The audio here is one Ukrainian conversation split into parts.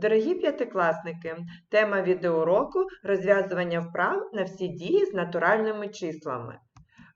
Дорогі п'ятикласники, тема відеоуроку розв'язування вправ на всі дії з натуральними числами.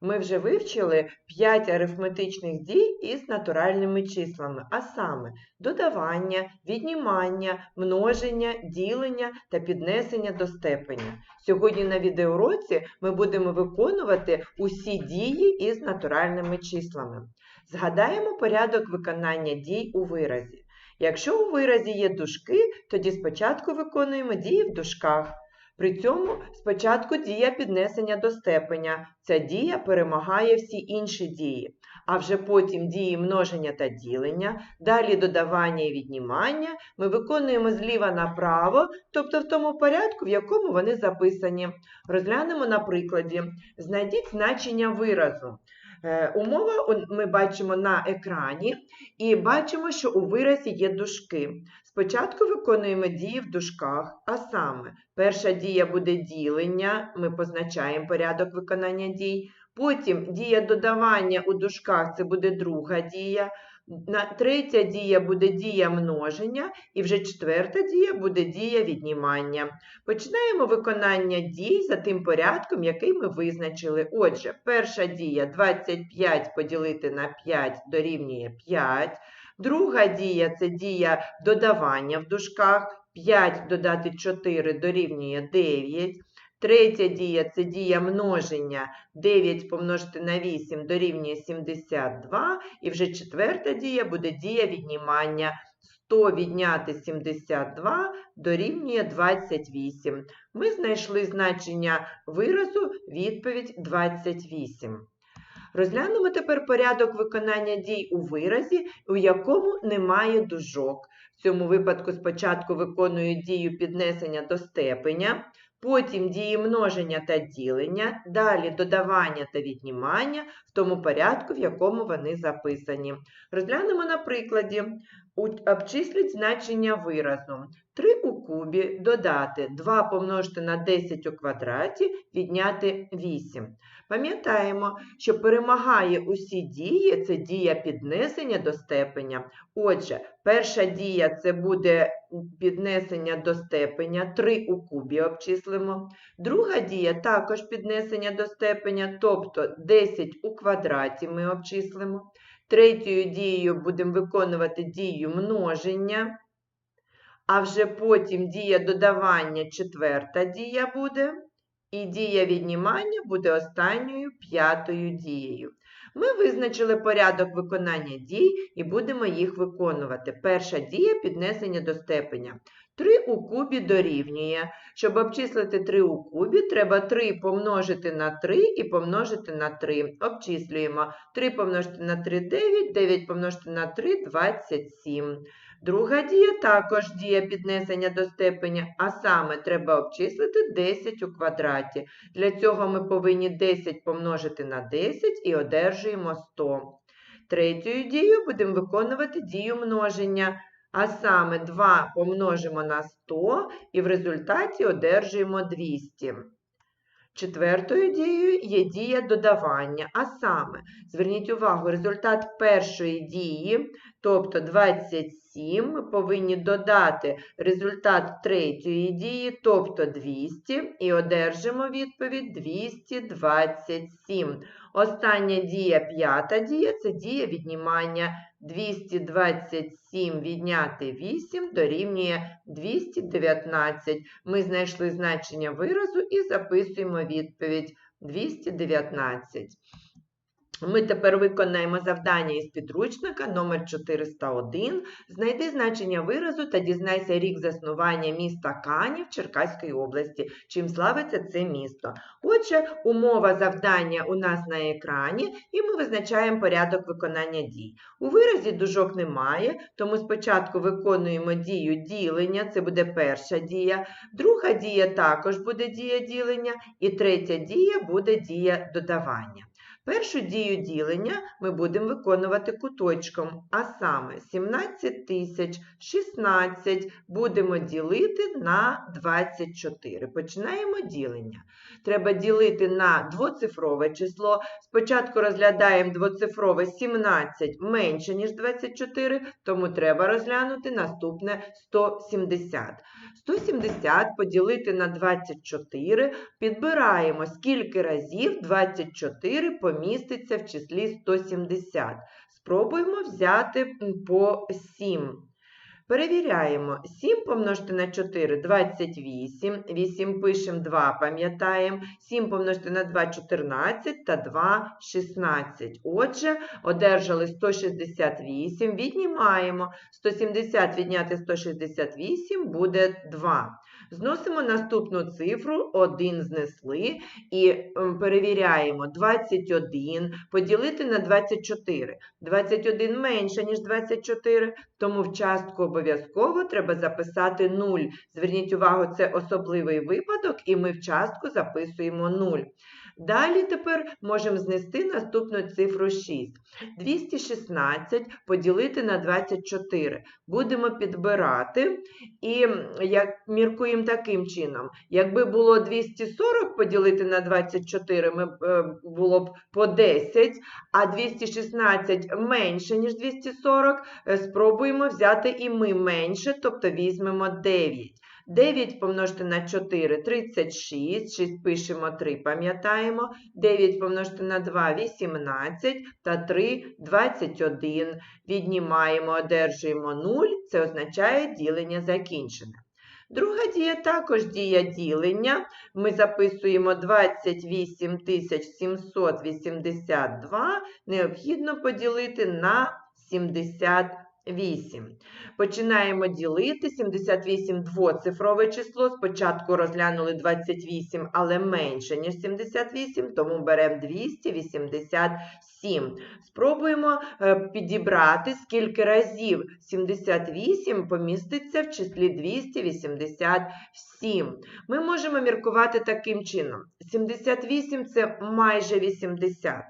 Ми вже вивчили 5 арифметичних дій із натуральними числами, а саме додавання, віднімання, множення, ділення та піднесення до степеня. Сьогодні на відеоуроці ми будемо виконувати усі дії із натуральними числами. Згадаємо порядок виконання дій у виразі. Якщо у виразі є дужки, тоді спочатку виконуємо дії в дужках. При цьому спочатку дія піднесення до степеня. Ця дія перемагає всі інші дії. А вже потім дії множення та ділення, далі додавання і віднімання ми виконуємо зліва направо, тобто в тому порядку, в якому вони записані. Розглянемо на прикладі. Знайдіть значення виразу. Е, Умова ми бачимо на екрані і бачимо, що у виразі є дужки. Спочатку виконуємо дії в дужках, а саме, перша дія буде ділення, ми позначаємо порядок виконання дій. Потім дія додавання у дужках це буде друга дія. Третя дія буде дія множення, і вже четверта дія буде дія віднімання. Починаємо виконання дій за тим порядком, який ми визначили. Отже, перша дія 25 поділити на 5 дорівнює 5. Друга дія це дія додавання в дужках. 5 додати 4 дорівнює 9. Третя дія це дія множення. 9 помножити на 8 дорівнює 72. І вже четверта дія буде дія віднімання. 100 відняти 72 дорівнює 28. Ми знайшли значення виразу відповідь 28. Розглянемо тепер порядок виконання дій у виразі, у якому немає дужок. В цьому випадку спочатку виконую дію піднесення до степеня, потім дії множення та ділення, далі додавання та віднімання в тому порядку, в якому вони записані. Розглянемо на прикладі. Обчисліть значення виразу. 3 у кубі додати 2 помножити на 10 у квадраті, відняти 8. Пам'ятаємо, що перемагає усі дії, це дія піднесення до степеня. Отже, перша дія це буде піднесення до степеня, 3 у кубі обчислимо. Друга дія також піднесення до степеня, тобто 10 у квадраті ми обчислимо. Третьою дією будемо виконувати дію множення, а вже потім дія додавання, четверта дія буде. І дія віднімання буде останньою п'ятою дією. Ми визначили порядок виконання дій і будемо їх виконувати. Перша дія піднесення до степеня. 3 у кубі дорівнює. Щоб обчислити 3 у кубі, треба 3 помножити на 3 і помножити на 3. Обчислюємо. 3 помножити на 3 – 9, 9 помножити на 3 – 27. Друга дія також дія піднесення до степеня, а саме треба обчислити 10 у квадраті. Для цього ми повинні 10 помножити на 10 і одержуємо 100. Третьою дією будемо виконувати дію множення, а саме 2 помножимо на 100 і в результаті одержуємо 200. Четвертою дією є дія додавання, а саме, зверніть увагу, результат першої дії, тобто 27, ми повинні додати результат третьої дії, тобто 200, і одержимо відповідь 227. Остання дія, п'ята дія, це дія віднімання. 227 відняти 8 дорівнює 219. Ми знайшли значення виразу і записуємо відповідь 219. Ми тепер виконаємо завдання із підручника номер 401. Знайди значення виразу та дізнайся рік заснування міста Канів Черкаської області, чим славиться це місто. Отже, умова завдання у нас на екрані, і ми визначаємо порядок виконання дій. У виразі дужок немає, тому спочатку виконуємо дію ділення, це буде перша дія. Друга дія також буде дія ділення, і третя дія буде дія додавання. Першу дію ділення ми будемо виконувати куточком, а саме 17 тисяч 16 будемо ділити на 24. Починаємо ділення. Треба ділити на двоцифрове число. Спочатку розглядаємо двоцифрове 17 менше, ніж 24, тому треба розглянути наступне 170. 170 поділити на 24, підбираємо, скільки разів 24 поміститься в числі 170. Спробуємо взяти по 7. Перевіряємо. 7 помножити на 4 – 28. 8 пишемо 2, пам'ятаємо. 7 помножити на 2 – 14 та 2 – 16. Отже, одержали 168. Віднімаємо. 170 відняти 168 буде 2. Зносимо наступну цифру, 1 знесли і ем, перевіряємо 21 поділити на 24. 21 менше, ніж 24, тому в частку обов'язково треба записати 0. Зверніть увагу, це особливий випадок, і ми в частку записуємо 0. Далі тепер можемо знести наступну цифру 6. 216 поділити на 24. Будемо підбирати і як міркуємо таким чином. Якби було 240 поділити на 24, ми, е, було б по 10, а 216 менше, ніж 240, е, спробуємо взяти і ми менше, тобто візьмемо 9. 9 помножити на 4 – 36, 6 пишемо 3, пам'ятаємо. 9 помножити на 2 – 18 та 3 – 21. Віднімаємо, одержуємо 0, це означає ділення закінчене. Друга дія також дія ділення. Ми записуємо 28 782, необхідно поділити на 78. Починаємо ділити. 78 двоцифрове число. Спочатку розглянули 28, але менше, ніж 78, тому беремо 287. Спробуємо е, підібрати, скільки разів 78 поміститься в числі 287. Ми можемо міркувати таким чином. 78 – це майже 80.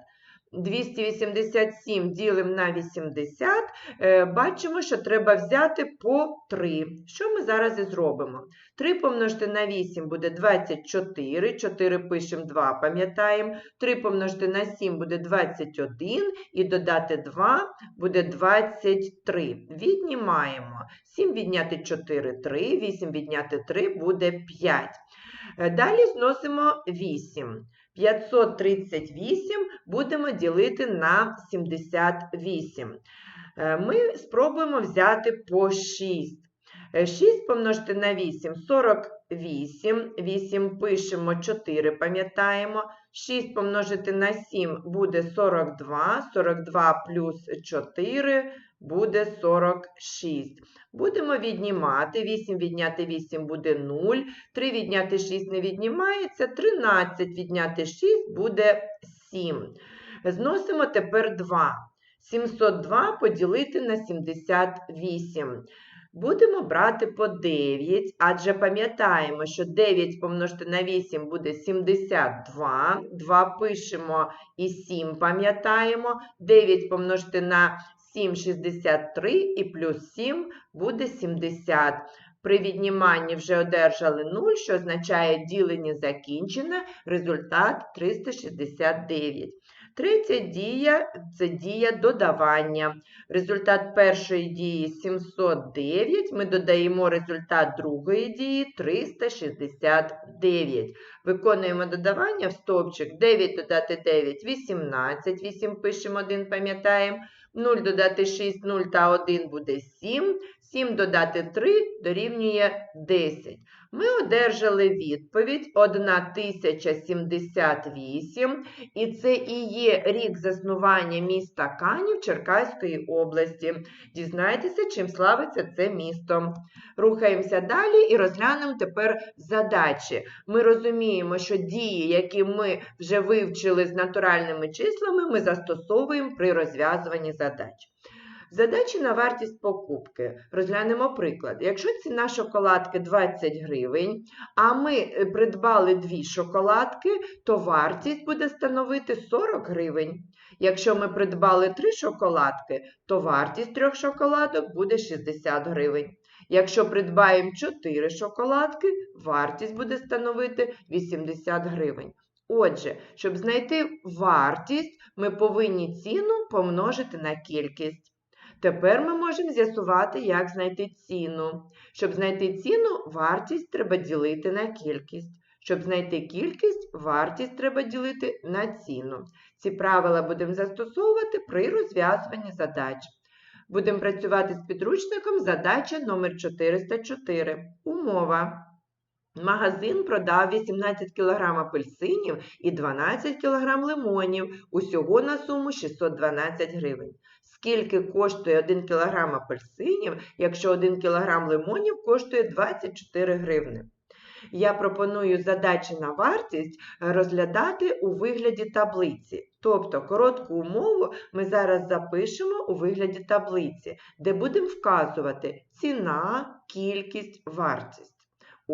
287 ділимо на 80, е, бачимо, що треба взяти по 3. Що ми зараз і зробимо? 3 помножити на 8 буде 24, 4 пишемо 2, пам'ятаємо. 3 помножити на 7 буде 21, і додати 2 буде 23. Віднімаємо. 7 відняти 4 – 3, 8 відняти 3 буде 5. Е, Далі зносимо 8. 538 будемо ділити на 78. Е, Ми спробуємо взяти по 6. Е, 6 помножити на 8 – 48. 8 пишемо 4, пам'ятаємо. 6 помножити на 7 буде 42. 42 плюс 4 буде 46. Будемо віднімати. 8 відняти 8 буде 0. 3 відняти 6 не віднімається. 13 відняти 6 буде 7. Зносимо тепер 2. 702 поділити на 78. Будемо брати по 9, адже пам'ятаємо, що 9 помножити на 8 буде 72. 2 пишемо і 7 пам'ятаємо. 9 помножити на 7 – 63 і плюс 7 буде 70. При відніманні вже одержали 0, що означає ділення закінчене, результат 369. Третя дія – це дія додавання. Результат першої дії 709, ми додаємо результат другої дії 369. Виконуємо додавання в стовпчик 9 додати 9 – 18, 8 пишемо 1, пам'ятаємо. 0 додати 6, 0 та 1 буде 7. 7 додати 3 дорівнює 10. Ми одержали відповідь 1078, і це і є рік заснування міста Канів Черкаської області. Дізнайтеся, чим славиться це місто. Рухаємося далі і розглянемо тепер задачі. Ми розуміємо, що дії, які ми вже вивчили з натуральними числами, ми застосовуємо при розв'язуванні задач. Задачі на вартість покупки. Розглянемо приклад. Якщо ціна шоколадки 20 гривень, а ми е, придбали дві шоколадки, то вартість буде становити 40 гривень. Якщо ми придбали три шоколадки, то вартість трьох шоколадок буде 60 гривень. Якщо придбаємо 4 шоколадки, вартість буде становити 80 гривень. Отже, щоб знайти вартість, ми повинні ціну помножити на кількість. Тепер ми можемо з'ясувати, як знайти ціну. Щоб знайти ціну, вартість треба ділити на кількість. Щоб знайти кількість, вартість треба ділити на ціну. Ці правила будемо застосовувати при розв'язуванні задач. Будемо працювати з підручником задача номер 404. Умова. Магазин продав 18 кг апельсинів і 12 кг лимонів, усього на суму 612 гривень. Скільки коштує 1 кг апельсинів, якщо 1 кг лимонів коштує 24 гривни? Я пропоную задачі на вартість розглядати у вигляді таблиці. Тобто коротку умову ми зараз запишемо у вигляді таблиці, де будемо вказувати ціна, кількість, вартість.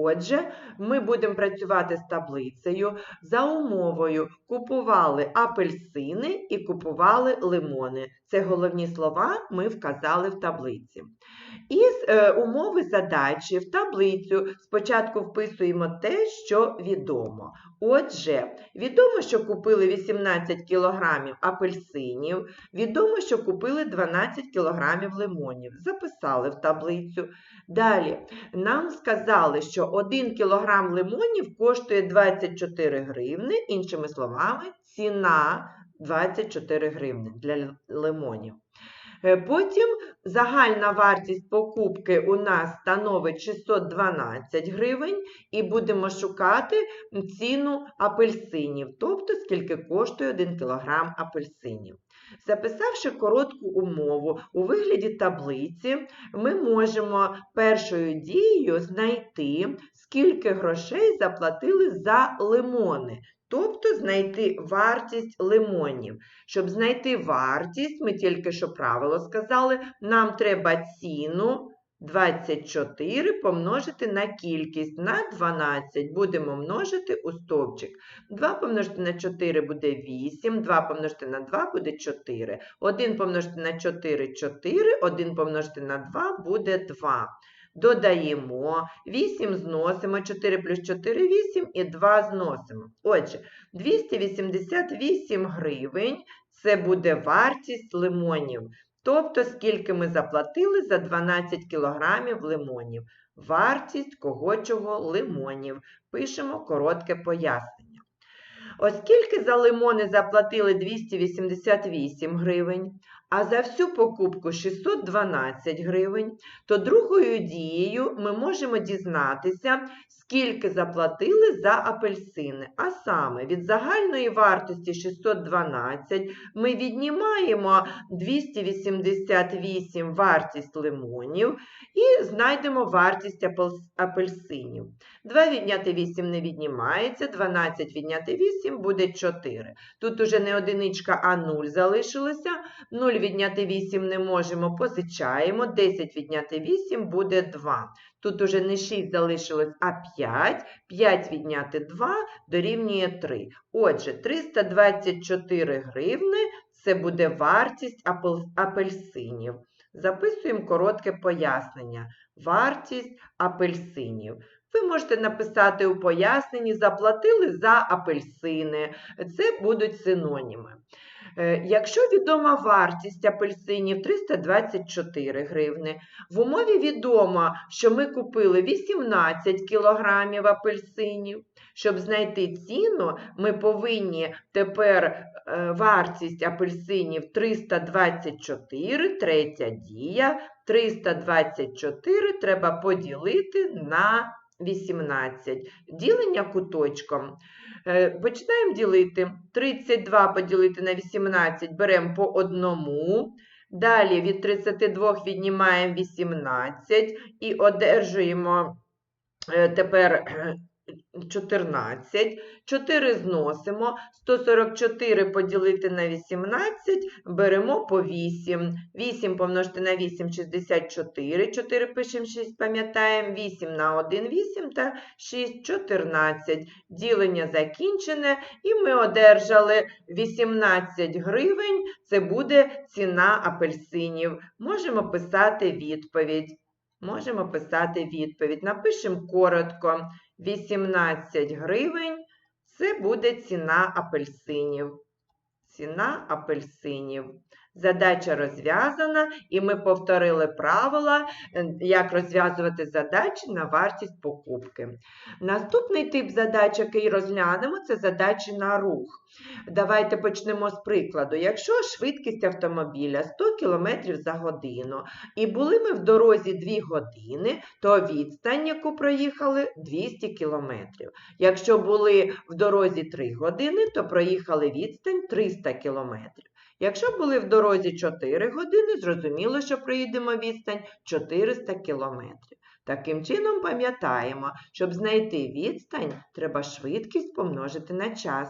Отже, ми будемо працювати з таблицею за умовою купували апельсини і купували лимони. Це головні слова ми вказали в таблиці. Із е, умови задачі в таблицю спочатку вписуємо те, що відомо. Отже, відомо, що купили 18 кг апельсинів, відомо, що купили 12 кг лимонів. Записали в таблицю. Далі, нам сказали, що 1 кг лимонів коштує 24 гривни, іншими словами, ціна 24 гривни для лимонів. Е, Потім загальна вартість покупки у нас становить 612 гривень, і будемо шукати ціну апельсинів, тобто скільки коштує 1 кг апельсинів. Записавши коротку умову у вигляді таблиці, ми можемо першою дією знайти, скільки грошей заплатили за лимони, тобто знайти вартість лимонів. Щоб знайти вартість, ми тільки що правило сказали, нам треба ціну 24 помножити на кількість на 12. Будемо множити у стовпчик. 2 помножити на 4 буде 8, 2 помножити на 2 буде 4. 1 помножити на 4 4, 1 помножити на 2 буде 2. Додаємо 8 зносимо, 4 плюс 4 8 і 2 зносимо. Отже, 288 гривень це буде вартість лимонів. Тобто, скільки ми заплатили за 12 кілограмів лимонів. Вартість когочого лимонів. Пишемо коротке пояснення. Оскільки за лимони заплатили 288 гривень, а за всю покупку 612 гривень, то другою дією ми можемо дізнатися, скільки заплатили за апельсини. А саме від загальної вартості 612 ми віднімаємо 288 вартість лимонів і знайдемо вартість апельсинів. 2 відняти 8 не віднімається, 12 відняти 8 буде 4. Тут уже не одиничка, а 0 залишилося. 0 відняти 8 не можемо, позичаємо. 10 відняти 8 буде 2. Тут уже не 6 залишилось, а 5. 5 відняти 2 дорівнює 3. Отже, 324 гривни це буде вартість апельсинів. Записуємо коротке пояснення. Вартість апельсинів. Ви можете написати у поясненні, заплатили за апельсини. Це будуть синоніми. Е, якщо відома вартість апельсинів 324 гривни, в умові відомо, що ми купили 18 кілограмів апельсинів. Щоб знайти ціну, ми повинні тепер е, вартість апельсинів 324, третя дія, 324 треба поділити на 18. Ділення куточком. Е, починаємо ділити. 32 поділити на 18 беремо по одному. Далі від 32 віднімаємо 18 і одержуємо е, тепер 14. 4 зносимо. 144 поділити на 18, беремо по 8. 8 помножити на 8 – 64. 4 пишемо 6, пам'ятаємо. 8 на 1 – 8 та 6 – 14. Ділення закінчене і ми одержали 18 гривень. Це буде ціна апельсинів. Можемо писати відповідь. Можемо писати відповідь. Напишемо коротко. 18 гривень – це буде ціна апельсинів. Ціна апельсинів. Задача розв'язана, і ми повторили правила, е, як розв'язувати задачі на вартість покупки. Наступний тип задач, який розглянемо, це задачі на рух. Давайте почнемо з прикладу. Якщо швидкість автомобіля 100 км за годину, і були ми в дорозі 2 години, то відстань, яку проїхали, 200 км. Якщо були в дорозі 3 години, то проїхали відстань 300 км. Якщо були в дорозі 4 години, зрозуміло, що проїдемо відстань 400 км. Таким чином, пам'ятаємо, щоб знайти відстань, треба швидкість помножити на час.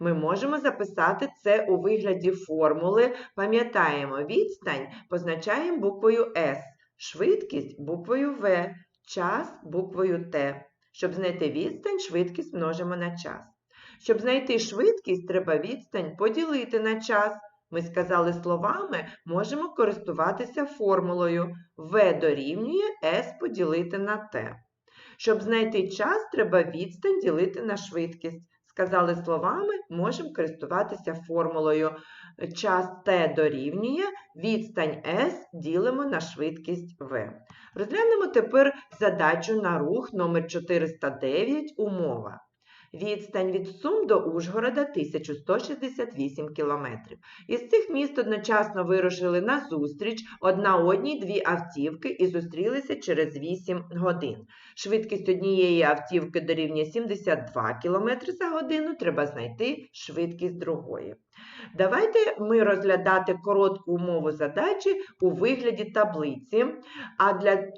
Ми можемо записати це у вигляді формули. Пам'ятаємо, відстань позначаємо буквою S, швидкість буквою V, час буквою T. Щоб знайти відстань, швидкість множимо на час. Щоб знайти швидкість, треба відстань поділити на час. Ми сказали словами, можемо користуватися формулою V дорівнює S поділити на T. Щоб знайти час, треба відстань ділити на швидкість. Сказали словами, можемо користуватися формулою час T дорівнює, відстань S ділимо на швидкість V. Розглянемо тепер задачу на рух номер 409 умова. Відстань від Сум до Ужгорода 1168 км. Із цих міст одночасно вирушили на зустріч одна одній дві автівки і зустрілися через 8 годин. Швидкість однієї автівки дорівнює 72 км за годину, треба знайти швидкість другої. Давайте ми розглядати коротку умову задачі у вигляді таблиці, а для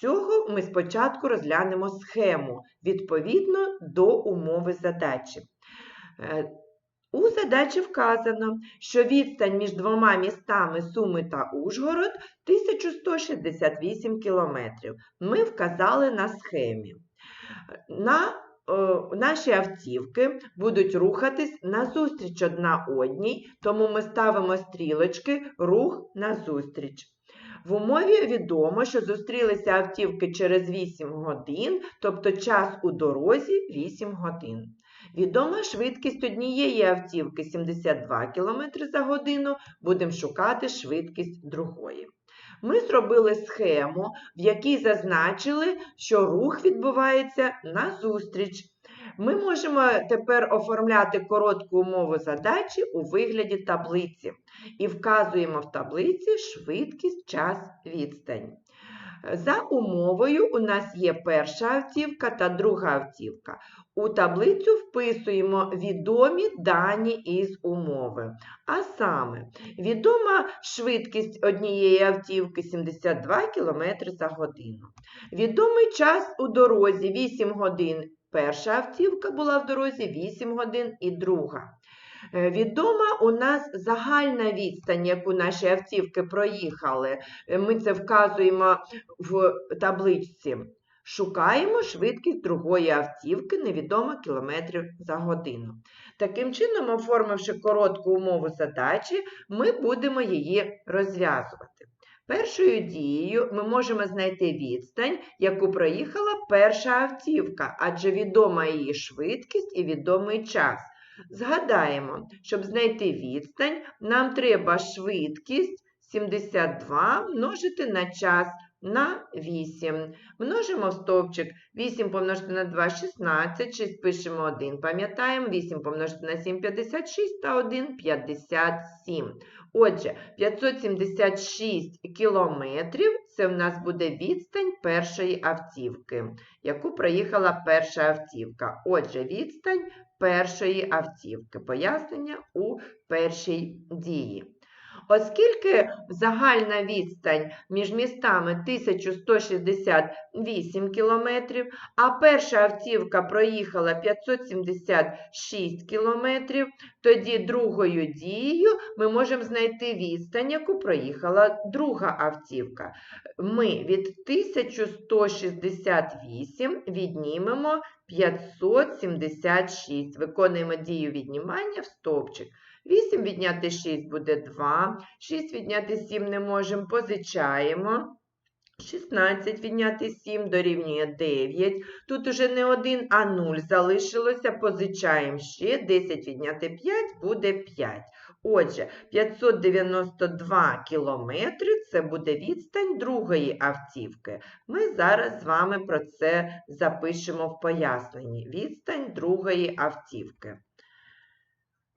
цього ми спочатку розглянемо схему відповідно до умови задачі. Е, у задачі вказано, що відстань між двома містами Суми та Ужгород 1168 км. Ми вказали на схемі. На е, Наші автівки будуть рухатись назустріч одна одній, тому ми ставимо стрілочки рух назустріч. В умові відомо, що зустрілися автівки через 8 годин, тобто час у дорозі 8 годин. Відома швидкість однієї автівки 72 км за годину, будемо шукати швидкість другої. Ми зробили схему, в якій зазначили, що рух відбувається назустріч. Ми можемо тепер оформляти коротку умову задачі у вигляді таблиці і вказуємо в таблиці швидкість, час, відстань. За умовою у нас є перша автівка та друга автівка. У таблицю вписуємо відомі дані із умови. А саме, відома швидкість однієї автівки 72 км за годину. Відомий час у дорозі 8 годин. Перша автівка була в дорозі 8 годин і друга. Е, відома у нас загальна відстань, яку наші автівки проїхали. Е, ми це вказуємо в табличці. Шукаємо швидкість другої автівки, невідомо кілометрів за годину. Таким чином, оформивши коротку умову задачі, ми будемо її розв'язувати. Першою дією ми можемо знайти відстань, яку проїхала перша автівка, адже відома її швидкість і відомий час. Згадаємо, щоб знайти відстань, нам треба швидкість 72 множити на час на 8. Множимо в стовпчик 8 помножити на 2 16, 6 пишемо 1, пам'ятаємо, 8 помножити на 7 56 та 1 57. Отже, 576 кілометрів це в нас буде відстань першої автівки, яку проїхала перша автівка. Отже, відстань першої автівки. Пояснення у першій дії. Оскільки загальна відстань між містами 1168 кілометрів, а перша автівка проїхала 576 кілометрів, тоді другою дією ми можемо знайти відстань, яку проїхала друга автівка. Ми від 1168 віднімемо 576. Виконуємо дію віднімання в стовпчик. 8 відняти 6 буде 2, 6 відняти 7 не можемо, позичаємо. 16 відняти 7 дорівнює 9. Тут уже не 1, а 0 залишилося. Позичаємо ще. 10 відняти 5 буде 5. Отже, 592 кілометри – це буде відстань другої автівки. Ми зараз з вами про це запишемо в поясненні. Відстань другої автівки.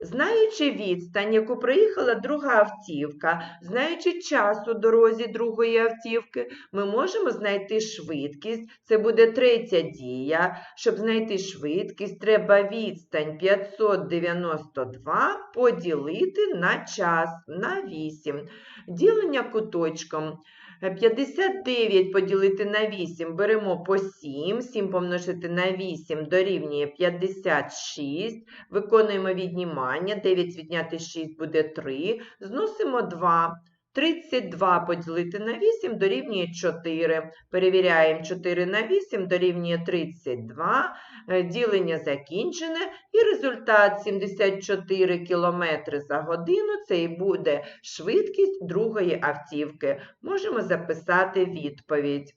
Знаючи відстань, яку проїхала друга автівка, знаючи час у дорозі другої автівки, ми можемо знайти швидкість. Це буде третя дія. Щоб знайти швидкість, треба відстань 592 поділити на час, на 8. Ділення куточком. 59 поділити на 8 беремо по 7, 7 помножити на 8 дорівнює 56. Виконуємо віднімання, 9 відняти 6 буде 3, зносимо 2. 32 поділити на 8 дорівнює 4. Перевіряємо 4 на 8 дорівнює 32. Е, Ділення закінчене. І результат 74 км за годину це і буде швидкість другої автівки. Можемо записати відповідь.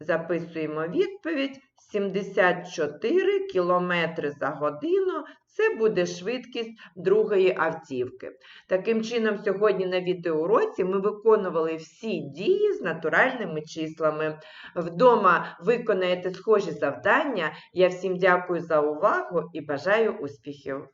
Записуємо відповідь 74 км за годину. Це буде швидкість другої автівки. Таким чином, сьогодні на відеоуроці ми виконували всі дії з натуральними числами. Вдома виконаєте схожі завдання. Я всім дякую за увагу і бажаю успіхів!